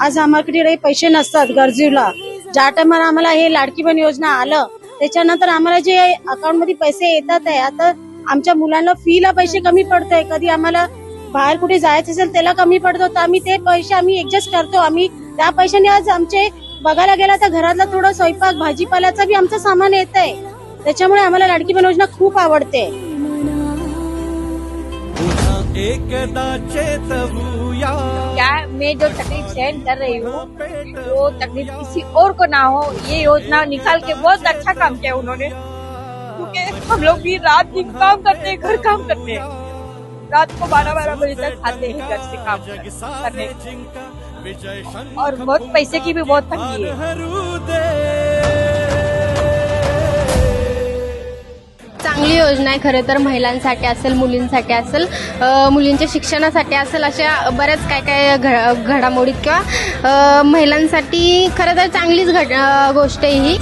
आज आम्हाकडे पैसे नसतात गरजूला. ज्या टायमाला आम्हाला हे लाडकी बन योजना आलं त्याच्यानंतर आम्हाला जे अकाउंटमध्ये पैसे येतात आहे आता आमच्या मुलांना फी ला पैसे कमी पडत आहे कधी आम्हाला बाहेर कुठे जायचं असेल त्याला कमी पडतो. तर आम्ही ते पैसे आम्ही ऍडजस्ट करतो. आम्ही त्या पैशाने आज आमचे बघायला गेला तर घरातला थोडा स्वयंपाक भाजीपाल्याचा बी आमचं सामान येत आहे त्याच्यामुळे आम्हाला लाडकी बन योजना खूप आवडते. क्या मैं जो तकलीफ़ सहन कर रही हूँ वो तकलीफ़ किसी और को ना हो ये योजना निकाल के बहुत अच्छा काम किया उन्होंने। क्योंकि हम लोग भी रात दिन काम करते हैं घर काम करते हैं। रात को बारह बारह बजे तक खाते हैं घर से काम करने और बहुत पैसे की भी बहुत तंगी है। चांगली योजना आहे खरं तर महिलांसाठी असेल मुलींसाठी असेल मुलींच्या शिक्षणासाठी असेल अशा बऱ्याच काय काय घ- घडामोडीत किंवा महिलांसाठी खरं तर चांगलीच घड गोष्ट आहे ही.